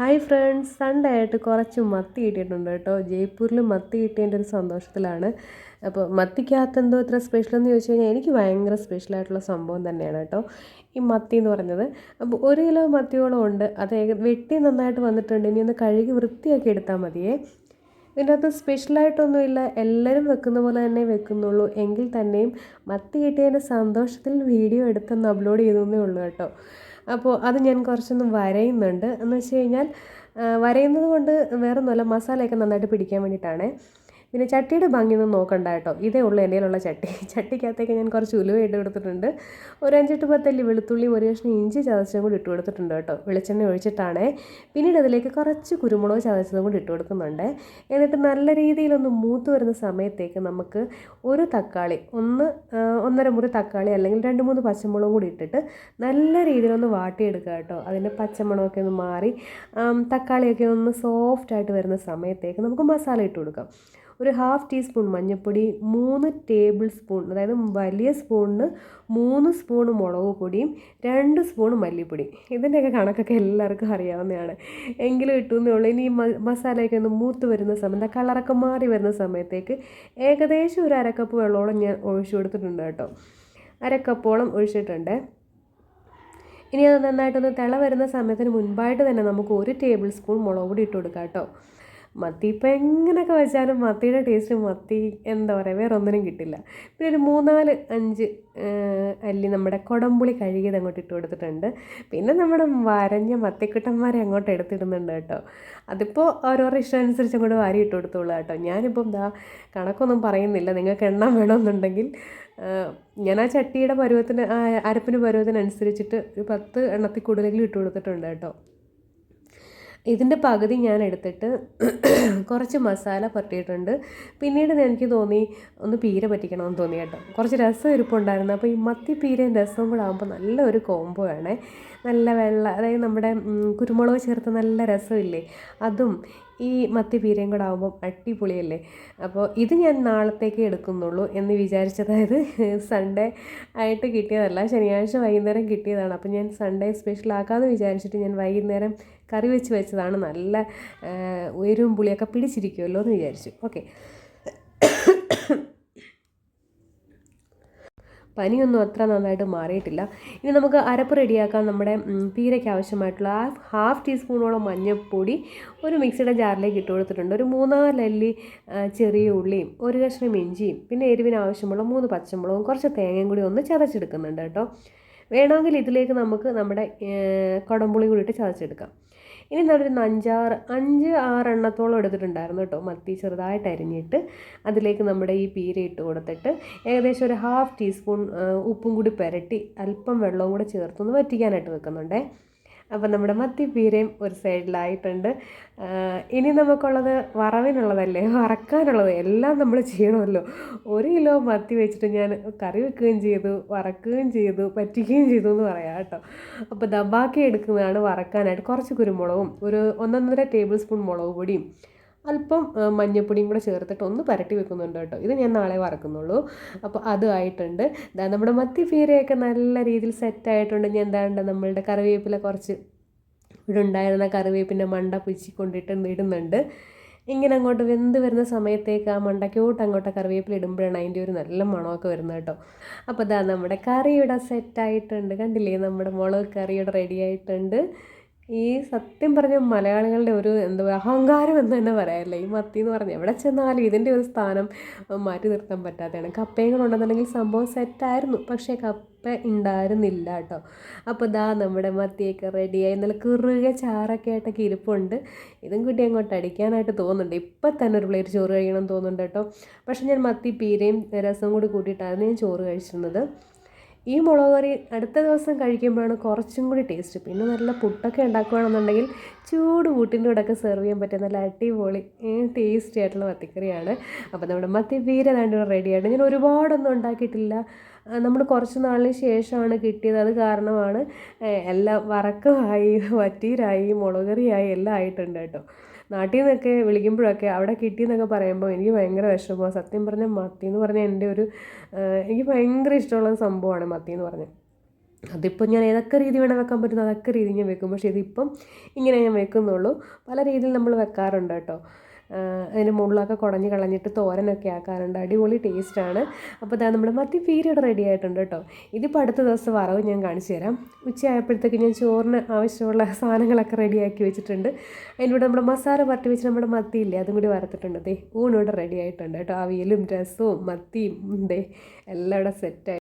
Hi friends Sunday ആയിട്ട് കുറച്ച് മത്തി കിട്ടിയിട്ടുണ്ട് കേട്ടോ. ജയ്പൂരിൽ മത്തി കിട്ടിയതിന്റെ ഒരു സന്തോഷത്തിലാണ്. അപ്പോൾ മത്തിക്കകത്ത് എന്തോ ഇത്ര സ്പെഷ്യൽ എന്ന് ചോദിച്ചു കഴിഞ്ഞാൽ എനിക്ക് ഭയങ്കര സ്പെഷ്യലായിട്ടുള്ള സംഭവം തന്നെയാണ് കേട്ടോ. ഈ മത്തി എന്ന് പറഞ്ഞത് അപ്പോൾ ഒരു കിലോ മത്തിയോളം ഉണ്ട്. അത് വെട്ടി നന്നായിട്ട് വന്നിട്ടുണ്ട്. ഇനി ഒന്ന് കഴുകി വൃത്തിയാക്കി എടുത്താൽ മതിയേ. ഇതിന്റെ അകത്ത് സ്പെഷ്യലായിട്ടൊന്നുമില്ല എല്ലാവരും വെക്കുന്ന പോലെ തന്നെ വെക്കുന്നുള്ളൂ. എങ്കിൽ തന്നെയും മത്തി കിട്ടിയതിന്റെ സന്തോഷത്തിൽ വീഡിയോ എടുത്തൊന്ന് അപ്ലോഡ് ചെയ്തേ ഉള്ളൂ കേട്ടോ. അപ്പോൾ അത് ഞാൻ കുറച്ചൊന്ന് വരയുന്നുണ്ട്. എന്ന് വെച്ച് കഴിഞ്ഞാൽ വരയുന്നത് കൊണ്ട് വേറൊന്നുമല്ല മസാലയൊക്കെ നന്നായിട്ട് പിടിക്കാൻ വേണ്ടിയിട്ടാണ്. പിന്നെ ചട്ടിയുടെ ഭംഗിയൊന്നും നോക്കണ്ട കേട്ടോ. ഇതേ ഉള്ളൂ എന്റെ കയ്യിലുള്ള ചട്ടി. ചട്ടിക്കകത്തേക്ക് ഞാൻ കുറച്ച് ഉലുവ ഇട്ട് കൊടുത്തിട്ടുണ്ട്. ഒരു അഞ്ചെട്ട് പത്തല്ലി വെളുത്തുള്ളി ഒരു കഷ്ണം ഇഞ്ചി ചതച്ചതും കൂടി ഇട്ട് കൊടുത്തിട്ടുണ്ട് കേട്ടോ. വെളിച്ചെണ്ണ ഒഴിച്ചിട്ടാണ്. പിന്നീട് അതിലേക്ക് കുറച്ച് കുരുമുളക് ചതച്ചതും കൂടി ഇട്ട് കൊടുക്കുന്നുണ്ട്. എന്നിട്ട് നല്ല രീതിയിലൊന്ന് മൂത്ത് വരുന്ന സമയത്തേക്ക് നമുക്ക് ഒരു തക്കാളി ഒന്ന് ഒന്നര മുറി തക്കാളി അല്ലെങ്കിൽ രണ്ട് മൂന്ന് പച്ചമുളകും കൂടി ഇട്ടിട്ട് നല്ല രീതിയിലൊന്ന് വാട്ടിയെടുക്കുക കേട്ടോ. അതിന്റെ പച്ചമുളകൊക്കെ ഒന്ന് മാറി തക്കാളിയൊക്കെ ഒന്ന് സോഫ്റ്റായിട്ട് വരുന്ന സമയത്തേക്ക് നമുക്ക് മസാല ഇട്ട് കൊടുക്കാം. ഒരു ഹാഫ് ടീസ്പൂൺ മഞ്ഞൾപ്പൊടി മൂന്ന് ടേബിൾ സ്പൂൺ അതായത് വലിയ സ്പൂണിന് മൂന്ന് സ്പൂൺ മുളക് പൊടിയും രണ്ട് സ്പൂൺ മല്ലിപ്പൊടി. ഇതിന്റെയൊക്കെ കണക്കൊക്കെ എല്ലാവർക്കും അറിയാവുന്നതാണ്. എങ്കിലും ഇട്ടുന്നേ ഉള്ളൂ. ഇനി മസാലയൊക്കെ ഒന്ന് മൂത്ത് വരുന്ന സമയത്ത് കളറൊക്കെ മാറി വരുന്ന സമയത്തേക്ക് ഏകദേശം ഒരു അരക്കപ്പ് വെള്ളമോളം ഞാൻ ഒഴിച്ചു കൊടുത്തിട്ടുണ്ട് കേട്ടോ. അരക്കപ്പോളം ഒഴിച്ചിട്ടുണ്ട്. ഇനി അത് നന്നായിട്ടൊന്ന് തിള വരുന്ന സമയത്തിന് മുൻപായിട്ട് തന്നെ നമുക്ക് ഒരു ടേബിൾ സ്പൂൺ മുളക് പൊടി ഇട്ട് കൊടുക്കാം കേട്ടോ. മത്തി ഇപ്പം എങ്ങനെയൊക്കെ വെച്ചാലും മത്തിയുടെ ടേസ്റ്റ് മത്തി എന്താ പറയുക വേറെ ഒന്നിനും കിട്ടില്ല. പിന്നെ ഒരു മൂന്നാൽ അഞ്ച് അല്ലി നമ്മുടെ കുടംപുളി കഴുകിയത് അങ്ങോട്ട് ഇട്ട് കൊടുത്തിട്ടുണ്ട്. പിന്നെ നമ്മുടെ വരഞ്ഞ മത്തിക്കുട്ടന്മാരെ അങ്ങോട്ട് എടുത്തിടുന്നുണ്ട് കേട്ടോ. അതിപ്പോൾ ഓരോരോ ഇഷ്ടം അനുസരിച്ച് അങ്ങോട്ട് വാരി ഇട്ട് കൊടുത്തോളൂ കേട്ടോ. ഞാനിപ്പം എന്താ കണക്കൊന്നും പറയുന്നില്ല. നിങ്ങൾക്ക് എണ്ണം വേണമെന്നുണ്ടെങ്കിൽ ഞാൻ ആ ചട്ടിയുടെ പരുവത്തിന് അരപ്പിന് പരുവത്തിനനുസരിച്ചിട്ട് ഒരു പത്ത് എണ്ണത്തിൽ കൂടുതലെങ്കിലും ഇട്ട് കൊടുത്തിട്ടുണ്ട് കേട്ടോ. ഇതിന്റെ പകുതി ഞാൻ എടുത്തിട്ട് കുറച്ച് മസാല പുരട്ടിയിട്ടുണ്ട് പിന്നീട് എനിക്ക് തോന്നി ഒന്ന് പീര പറ്റിക്കണമെന്ന് തോന്നി കേട്ടോ. കുറച്ച് രസം ഇരിപ്പുണ്ടായിരുന്നു. അപ്പോൾ ഈ മത്തി പീരയും രസവും കൂടെ ആകുമ്പോൾ നല്ലൊരു കോംബോ ആണ്. നല്ല വെള്ള അതായത് നമ്മുടെ കുരുമുളക് ചേർത്ത് നല്ല രസമില്ലേ? അതും ഈ മത്തി പീരയും കൂടെ ആകുമ്പം അടിപൊളിയല്ലേ? അപ്പോൾ ഇത് ഞാൻ നാളത്തേക്ക് എടുക്കുന്നുള്ളൂ എന്ന് വിചാരിച്ചതായത് സൺഡേ ആയിട്ട് കിട്ടിയതല്ല. ശനിയാഴ്ച വൈകുന്നേരം കിട്ടിയതാണ്. അപ്പോൾ ഞാൻ സൺഡേ സ്പെഷ്യൽ ആക്കാമെന്ന് വിചാരിച്ചിട്ട് ഞാൻ വൈകുന്നേരം കറി വെച്ച് വെച്ചതാണ് നല്ല ഉയരവും പുളിയൊക്കെ പിടിച്ചിരിക്കുമല്ലോ എന്ന് വിചാരിച്ചു. ഓക്കെ. പനിയൊന്നും അത്ര നന്നായിട്ട് മാറിയിട്ടില്ല. ഇനി നമുക്ക് അരപ്പ് റെഡിയാക്കാൻ നമ്മുടെ പീരയ്ക്ക് ആവശ്യമായിട്ടുള്ള ഹാഫ് ടീസ്പൂണോളം മഞ്ഞൾപ്പൊടി ഒരു മിക്സിയുടെ ജാറിലേക്ക് ഇട്ട് കൊടുത്തിട്ടുണ്ട്. ഒരു മൂന്നാലല്ലി ചെറിയ ഉള്ളിയും ഒരു കഷ്ണം ഇഞ്ചിയും പിന്നെ എരിവിന് ആവശ്യമുള്ള മൂന്ന് പച്ചമുളകും കുറച്ച് തേങ്ങയും കൂടി ഒന്ന് ചതച്ചെടുക്കുന്നുണ്ട് കേട്ടോ. വേണമെങ്കിൽ ഇതിലേക്ക് നമുക്ക് നമ്മുടെ കുടംപുളി കൂടിയിട്ട് ചതച്ചെടുക്കാം. ഇനി ഞാനൊരു അഞ്ചാറ് അഞ്ച് ആറെണ്ണത്തോളം എടുത്തിട്ടുണ്ടായിരുന്നു കേട്ടോ. മത്തി ചെറുതായിട്ട് അരിഞ്ഞിട്ട് അതിലേക്ക് നമ്മുടെ ഈ പീര ഇട്ട് കൊടുത്തിട്ട് ഏകദേശം ഒരു ഹാഫ് ടീസ്പൂൺ ഉപ്പും കൂടി പുരട്ടി അല്പം വെള്ളവും കൂടെ ചേർത്തൊന്ന് വറ്റിക്കാനായിട്ട് വെക്കുന്നുണ്ടേ. അപ്പം നമ്മുടെ മത്തിപ്പീരയും ഒരു സൈഡിലായിട്ടുണ്ട്. ഇനി നമുക്കുള്ളത് വറവിനുള്ളതല്ലേ? വറക്കാനുള്ളത് എല്ലാം നമ്മൾ ചെയ്യണമല്ലോ. ഒരു കിലോ മത്തി വെച്ചിട്ട് ഞാൻ കറി വെക്കുകയും ചെയ്തു വറക്കുകയും ചെയ്തു പറ്റിക്കുകയും ചെയ്തു എന്ന് പറയാം കേട്ടോ. അപ്പോൾ ദബാക്കി എടുക്കുന്നതാണ് വറക്കാനായിട്ട് കുറച്ച് കുരുമുളകും ഒരു ഒന്നൊന്നര ടേബിൾ സ്പൂൺ മുളക് പൊടിയും അല്പം മഞ്ഞപ്പൊടിയും കൂടെ ചേർത്തിട്ട് ഒന്ന് പരട്ടി വെക്കുന്നുണ്ട് കേട്ടോ. ഇത് ഞാൻ നാളെ വറക്കുന്നുള്ളൂ. അപ്പോൾ അത് ആയിട്ടുണ്ട്. ഇതാ നമ്മുടെ മത്തി ഫീരയൊക്കെ നല്ല രീതിയിൽ സെറ്റായിട്ടുണ്ട് ഞാൻ എന്താണ്ട് നമ്മളുടെ കറിവേപ്പില കുറച്ച് ഇവിടെ ഉണ്ടായിരുന്ന കറിവേപ്പിന്റെ മണ്ട പിച്ചിക്കൊണ്ടിട്ട് ഇടുന്നുണ്ട്. ഇങ്ങനെ അങ്ങോട്ട് വെന്ത് വരുന്ന സമയത്തേക്ക് ആ മണ്ടയ്ക്കോട്ട് അങ്ങോട്ട് കറിവേപ്പില ഇടുമ്പോഴാണ് അതിന്റെ ഒരു നല്ല മണമൊക്കെ വരുന്നത് കേട്ടോ. അപ്പോൾ ഇതാ നമ്മുടെ കറി ഇവിടെ സെറ്റായിട്ടുണ്ട് കണ്ടില്ലേ? നമ്മുടെ മുളക് കറി ഇവിടെ റെഡി ആയിട്ടുണ്ട്. ഈ സത്യം പറഞ്ഞ മലയാളികളുടെ ഒരു എന്താ പറയുക അഹങ്കാരം എന്ന് തന്നെ പറയാമല്ലേ ഈ മത്തി എന്ന് പറഞ്ഞാൽ എവിടെ ചെന്നാലും ഇതിന്റെ ഒരു സ്ഥാനം മാറ്റി നിർത്താൻ പറ്റാത്തതാണ്. കപ്പയും ഉണ്ടെന്നുണ്ടെങ്കിൽ സംഭവം സെറ്റായിരുന്നു പക്ഷേ കപ്പ ഉണ്ടായിരുന്നില്ല കേട്ടോ. അപ്പോൾ ദാ നമ്മുടെ മത്തിയൊക്കെ റെഡിയായി നല്ല കുറുകെ ചാറൊക്കെ ആയിട്ടൊക്കെ ഇരിപ്പുണ്ട് ഇതും കൂട്ടി അങ്ങോട്ട് അടിക്കാനായിട്ട് തോന്നുന്നുണ്ട്. ഇപ്പം തന്നെ ഒരു പ്ലേറ്റ് ചോറ് കഴിക്കണം തോന്നുന്നുണ്ട് കേട്ടോ. പക്ഷേ ഞാൻ മത്തി പീരയും രസം കൂടി കൂട്ടിയിട്ടായിരുന്നു ഞാൻ ചോറ് കഴിച്ചിരുന്നത്. ഈ മുളക് കറി അടുത്ത ദിവസം കഴിക്കുമ്പോഴാണ് കുറച്ചും കൂടി ടേസ്റ്റ് പിന്നെ നല്ല പുട്ടൊക്കെ ഉണ്ടാക്കുകയാണെന്നുണ്ടെങ്കിൽ ചൂട് കൂട്ടിന്റെ കൂടെയൊക്കെ സെർവ് ചെയ്യാൻ പറ്റിയ നല്ല അടിപൊളി ടേസ്റ്റി ആയിട്ടുള്ള മത്തിക്കറിയാണ് അപ്പോൾ നമ്മുടെ മത്തി വീര താണ്ട് റെഡിയാണ് ഞാൻ ഒരുപാടൊന്നും ഉണ്ടാക്കിയിട്ടില്ല. നമ്മൾ കുറച്ച് നാളിന് ശേഷമാണ് കിട്ടിയത്. അത് കാരണമാണ് എല്ലാം വറക്കമായി വറ്റീരായി മുളക് കറിയായി എല്ലാം ആയിട്ടുണ്ട് കേട്ടോ. നാട്ടിൽ നിന്നൊക്കെ വിളിക്കുമ്പോഴൊക്കെ അവിടെ കിട്ടിയെന്നൊക്കെ പറയുമ്പോൾ എനിക്ക് ഭയങ്കര വിഷമമാണ് സത്യം പറഞ്ഞാൽ മത്തി എന്ന് പറഞ്ഞാൽ എന്റെ ഒരു എനിക്ക് ഭയങ്കര ഇഷ്ടമുള്ള സംഭവമാണ് മത്തി എന്ന് പറഞ്ഞാൽ അതിപ്പോൾ ഞാൻ ഏതൊക്കെ രീതി വേണം വെക്കാൻ പറ്റുന്ന അതൊക്കെ രീതി ഞാൻ വെക്കും. പക്ഷേ ഇതിപ്പം ഇങ്ങനെ ഞാൻ വെക്കുന്നുള്ളൂ. പല രീതിയിൽ നമ്മൾ വെക്കാറുണ്ട് കേട്ടോ. അതിന്റെ മുള്ളൊക്കെ കുടഞ്ഞ് കളഞ്ഞിട്ട് തോരനൊക്കെ ആക്കാറുണ്ട്. അടിപൊളി ടേസ്റ്റാണ്. അപ്പോൾ ഇതാ നമ്മുടെ മത്തി പീരീഡ് റെഡി ആയിട്ടുണ്ട് കേട്ടോ. ഇതിപ്പോൾ അടുത്ത ദിവസം വറവ് ഞാൻ കാണിച്ചു തരാം. ഉച്ചയായപ്പോഴത്തേക്ക് ഞാൻ ചോറിന് ആവശ്യമുള്ള സാധനങ്ങളൊക്കെ റെഡിയാക്കി വെച്ചിട്ടുണ്ട്. അതിന്റെ നമ്മുടെ മസാല പരട്ടി വെച്ച് നമ്മുടെ മത്തിയില്ലേ അതും കൂടി വറുത്തിട്ടുണ്ട്. ദേ ഊണിവിടെ റെഡി ആയിട്ടുണ്ട് കേട്ടോ. അവിയലും രസവും മത്തിയും ദേ എല്ലാം ഇവിടെ സെറ്റായി